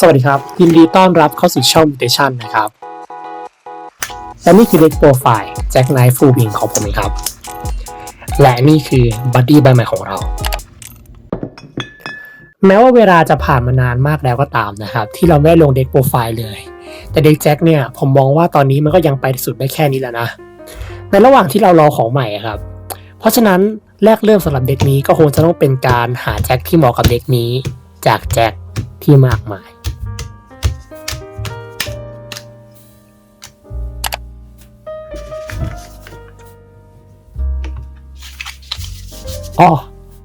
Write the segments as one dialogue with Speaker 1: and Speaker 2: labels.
Speaker 1: สวัสดีครับ ยินดีต้อนรับเข้าสู่ช่อง Mutation นะครับ และนี่คือเด็กโปรไฟล์แจ็คไนท์ฟูบิงของผมครับ และนี่คือบัดดี้ใบใหม่ของเรา แม้ว่าเวลาจะผ่านมานานมากแล้วก็ตามนะครับ ที่เราไม่ได้ลงเด็กโปรไฟล์เลย แต่เด็กแจ็คเนี่ยผมมองว่าตอนนี้มันก็ยังไปสุดได้แค่นี้แล้วนะ ในระหว่างที่เรารอของใหม่ครับ เพราะฉะนั้นแรกเริ่มสำหรับเด็กนี้ก็คงจะต้องเป็นการหาแจ็คที่เหมาะกับเด็กนี้จากแจ็คที่มากมาย อ๋อ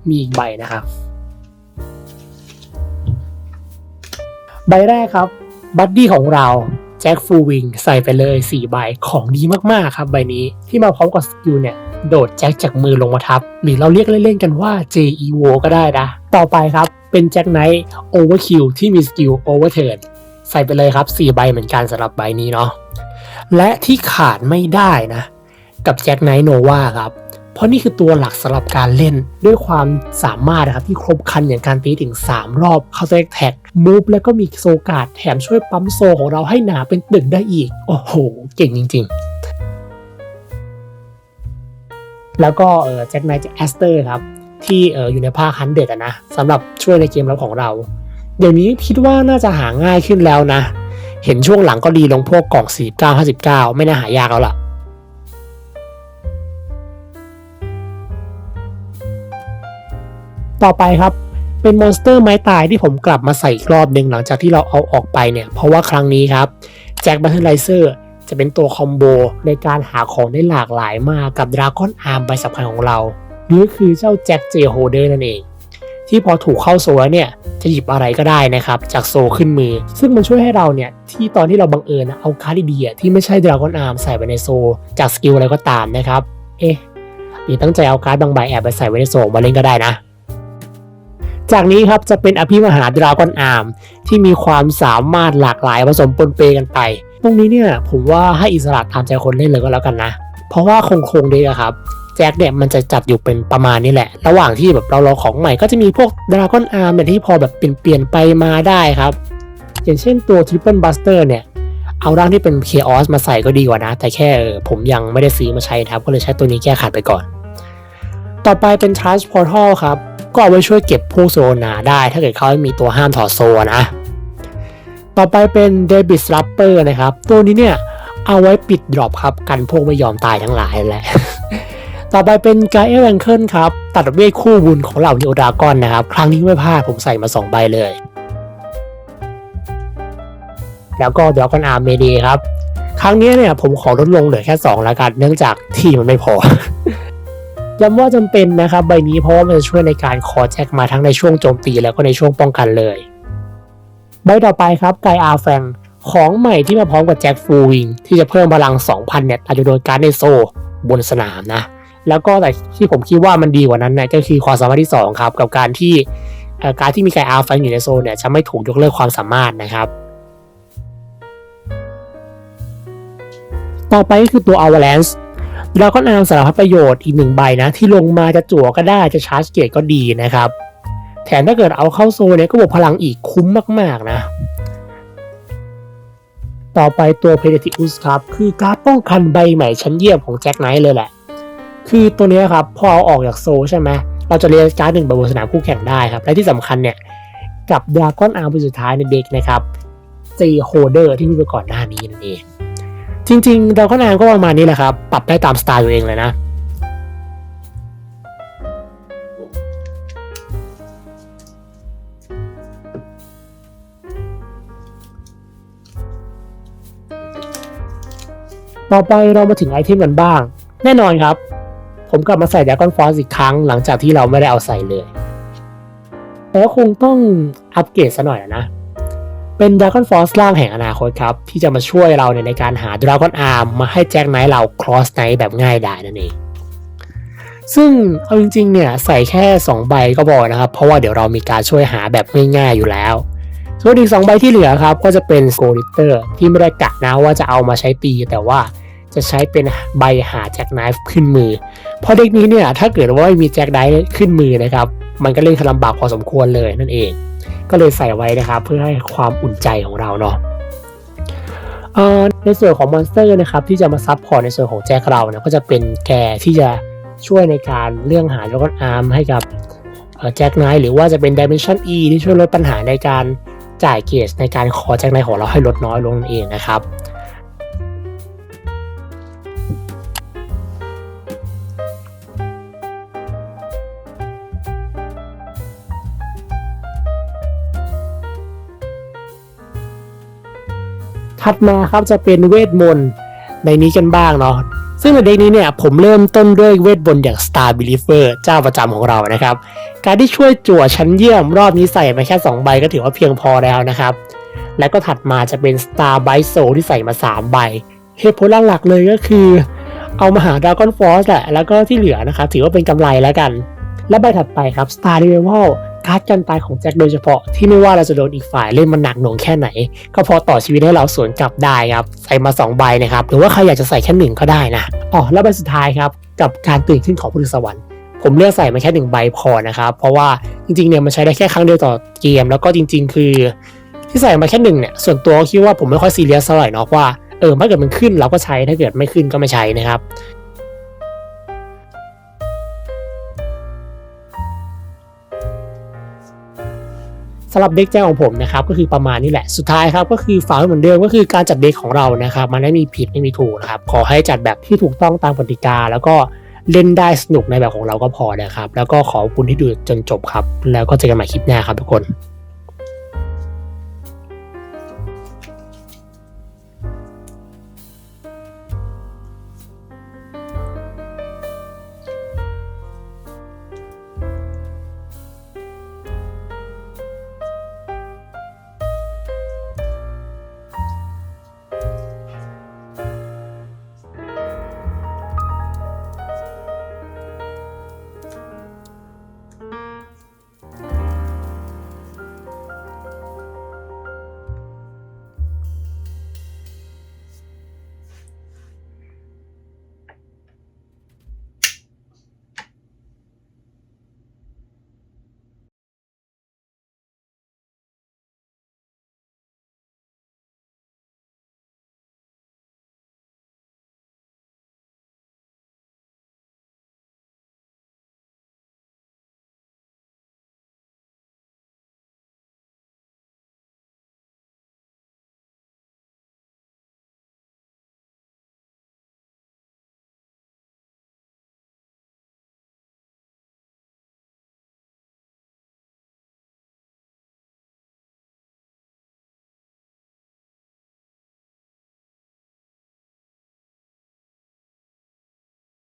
Speaker 1: มีอีกใบนะครับ ใบแรกครับบัดดี้ของเราแจ็คฟูวิงใส่ไปเลย 4 ใบของดีมาก ๆ ครับ ใบนี้ที่มาพร้อมกับสกิลเนี่ย โดดแจ็คจากมือลงมาทับ หรือเราเรียกเล่น ๆ กันว่า JEO ก็ได้นะ ต่อไปครับ เป็นแจ็คไนท์โอเวอร์คิวที่มีสกิลโอเวอร์เทิร์นใส่ไปเลยครับ 4 ใบเหมือนกันสำหรับใบนี้เนาะและที่ขาดไม่ได้นะ กับแจ็คไนท์โนวาครับ ราะนี่คือตัวหลักสำหรับการเล่นด้วยความสามารถนะครับที่ครบครันอย่างการตีถึง 3 รอบเข้าเซกแท็กมูฟแล้วก็มีโซกาดแถมช่วยปั๊มโซของเราให้หนาเป็นตึกได้อีก โอ้โห เก่งจริง ๆแล้วก็แจ็คไนท์จากแอสเตอร์ครับ ที่อยู่ในภาคฮันเดดนะสำหรับช่วยในเกมรับของเรา เดี๋ยวนี้คิดว่าน่าจะหาง่ายขึ้นแล้วนะ เห็นช่วงหลังก็ดีลงพวกกล่อง 49 59 ไม่น่าหายากแล้วล่ะ ต่อไปครับเป็นมอนสเตอร์ไม้ตายที่ผมกลับมาใส่อีกรอบหนึ่งหลังจากที่เราเอาออกไปเนี่ย เพราะว่าครั้งนี้ครับแจ็คบัตเทิลไลเซอร์จะเป็นตัวคอมโบในการหาของได้หลากหลายมากกับดราก้อนอาร์มใบสำคัญของเรานี่ก็คือเจ้าแจ็คเจโฮเดอร์นั่นเอง ที่พอถูกเข้าโซลแล้วเนี่ยจะหยิบอะไรก็ได้นะครับ จากโซขึ้นมือ ซึ่งมันช่วยให้เราเนี่ยที่ตอนที่เราบังเอิญนเอาคาร์ดดีๆอะที่ไม่ใช่ดราก้อนอาร์มใส่ไปในโซ จากสกิลอะไรก็ตามนะครับ เอ๊ะหรือตั้งใจเอาการ์ดบางใบแอบไปใส่ไว้ในโซมาเล่นก็ได้นะ จากนี้ครับจะเป็นอภิมหาดราก้อนอาร์มที่มีความสามารถหลากหลายผสมปนเปกันไป ตรงนี้เนี่ยผมว่าให้อิสระตามใจคนเล่นเลยก็แล้วกันนะ เพราะว่าคงคงเด็กอะครับแจ็คเนี่ยมันจะจัดอยู่เป็นประมาณนี้แหละ ระหว่างที่แบบเรารอของใหม่ก็จะมีพวกดราก้อนอาร์มเนี่ยที่พอแบบเปลี่ยนเปลี่ยนไปมาได้ครับ อย่างเช่นตัว Triple Buster เนี่ยเอาร่างที่เป็น Chaos มาใส่ก็ดีกว่านะ แต่แค่ผมยังไม่ได้ซื้อมาใช้ครับ ก็เลยใช้ตัวนี้แก้ขาดไปก่อน ต่อไปเป็น Charge Portal ครับ ก็เอาไว้ช่วยเก็บพวกโซนาได้ถ้าเกิดเขาไม่มีตัวห้ามถอดโซนะ ต่อไปเป็น Debit Slapper นะครับ ตัวนี้เนี่ย เอาไว้ปิดดรอปครับ กันพวกไม่ยอมตายทั้งหลายแหละ ต่อไปเป็น g a เอ e แ a งเคิลครับ ตัดเวทคู่บุญของเหล่านิโอดากอนนะครับ ครั้งนี้ไม่พลาดผมใส่มา 2 ใบเลย แล้วก็ด r กอนอาร์เมเดครับ ครั้งนี้เนี่ยผมขอลดลงเหลือแค่ 2 แล้วกัน เนื่องจากที่มันไม่พอ ย้ำว่าจำเป็นนะครับใบนี้เพราะว่ามันจะช่วยในการคอแจ็คมาทั้งในช่วงโจมตีแล้วก็ในช่วงป้องกันเลย ใบต่อไปครับไกอาแฟงของใหม่ที่มาพร้อมกับแจ็คฟูวิงที่จะเพิ่มพลัง 2,000เน็ตอาจจะโดนการในโซบนสนามนะ แล้วก็แต่ที่ผมคิดว่ามันดีกว่านั้นนะก็คือความสามารถที่ 2 ครับ กับการที่การที่มีไกอาแฟงอยู่ในโซเนี่ยจะไม่ถูกยกเลิกความสามารถนะครับต่อไปก็คือตัว Avalanche เราก็นำสารพัดประโยชน์อีกหนึ่งใบนะที่ลงมาจะจั่วก็ได้จะชาร์จเกตก็ดีนะครับแถมถ้าเกิดเอาเข้าโซนเนี่ยก็บวกพลังอีกคุ้มมากๆนะ ต่อไปตัว p e d a t i u s ครับคือการป้องกันใบใหม่ชั้นเยี่ยมของแจ็คไนท์เลยแหละ คือตัวนี้ครับพอเอาออกจากโซลใช่ไหมเราจะเรียกการ์ดหนึ่งไปบนสนามคู่แข่งได้ครับ และที่สำคัญเนี่ยกับดราก้อนอาร์มสุดท้ายในเด็กนะครับ J Holder ที่พูดไปก่อนหน้านี้นั่นเอง จริงๆดราก้อนามก็ประมาณนี้แหละครับ ปรับได้ตามสไตล์ตัวเองเลยนะ ต่อไปเรามาถึงไอเทมกันบ้าง แน่นอนครับ ผมกลับมาใส่ด r a กอนฟอสอีกครั้งหลังจากที่เราไม่ได้เอาใส่เลย แต่ก็คงต้องอัปเกรดซะหน่อยนะ เป็น Dragon Force ร่างแห่งอนาคตครับ ที่จะมาช่วยเราเนี่ยในการหา Dragon Arm มาให้แจ็คไนท์เรา Cross Knight แบบง่ายดายนั่นเอง ซึ่งเอาจริงๆเนี่ยใส่แค่ 2 ใบก็พอนะครับ เพราะว่าเดี๋ยวเรามีการช่วยหาแบบง่ายๆอยู่แล้ว ส่วนอีก 2 ใบที่เหลือครับ ก็จะเป็น s c o l i t e r ที่ไม่ได้กะนะว่าจะเอามาใช้ตีแต่ว่าจะใช้เป็นใบหาแจ็คไนฟ์ขึ้นมือ เพราะเด็กนี้เนี่ยถ้าเกิดว่าไม่มีแจ็คไนฟ์ขึ้นมือนะครับ มันก็เล่นลำบากพอสมควรเลยนั่นเอง ก็เลยใส่ไว้นะครับเพื่อให้ความอุ่นใจของเราเนาะในส่วนของมอนสเตอร์นะครับที่จะมาซับพอร์ตในส่วนของแจ็คเราเนี่ยก็จะเป็นแกที่จะช่วยในการเรื่องหาดราก้อนอาร์มให้กับแจ็คไนท์หรือว่าจะเป็นดิเมนชันอีที่ช่วยลดปัญหาในการจ่ายเกจในการขอแจ็คไนท์ของเราให้ลดน้อยลงนั่นเองนะครับ ถัดมาครับจะเป็นเวทมนต์ในนี้กันบ้างเนาะซึ่งในเด็กนี้เนี่ยผมเริ่มต้นด้วยเวทมนต์อย่าง Star Believer เจ้าประจำของเรานะครับ การที่ช่วยจั่วชั้นเยี่ยมรอบนี้ใส่มาแค่ 2 ใบก็ถือว่าเพียงพอแล้วนะครับ แล้วก็ถัดมาจะเป็น Star b i t e Soul ที่ใส่มา 3 ใบ เหตุผลหลักๆเลยก็คือ เอามาหา Dragon Force แหละ แล้วก็ที่เหลือนะครับถือว่าเป็นกำไรแล้วกัน และใบถัดไปครับ Star Revival การ์ดกันตายของแจ็คโดยเฉพาะที่ไม่ว่าเราจะโดนอีกฝ่ายเล่นมันหนักหน่วงแค่ไหน ก็พอต่อชีวิตให้เราสวนกลับได้ครับ ใส่มา 2 ใบนะครับ หรือว่าใครอยากจะใส่แค่หนึ่งก็ได้นะอ๋อแล้วใบสุดท้ายครับกับการตื่นขึ้นของพุทธสวรรค์ผมเลือกใส่มาแค่หนึ่งใบพอนะครับเพราะว่าจริงๆเนี่ยมันใช้ได้แค่ครั้งเดียวต่อเกม แล้วก็จริง ๆ คือ ที่ใส่มาแค่หนึ่งเนี่ยส่วนตัวคิดว่าผมไม่ค่อยซีเรียสเท่าไหร่เนาะว่าเออถ้าเกิดมันขึ้นเราก็ใช้ถ้าเกิดไม่ขึ้นก็ไม่ใช้นะครับ สำหรับเด็กแจ้งของผมนะครับก็คือประมาณนี้แหละสุดท้ายครับก็คือฝากไว้เหมือนเดิมก็คือการจัดเด็กของเรานะครับมันไม่มีผิดไม่มีถูกนะครับขอให้จัดแบบที่ถูกต้องตามกติกา แล้วก็เล่นได้สนุกในแบบของเราก็พอนะครับแล้วก็ขอบคุณที่ดูจนจบครับ แล้วก็เจอกันใหม่คลิปหน้าครับทุกคน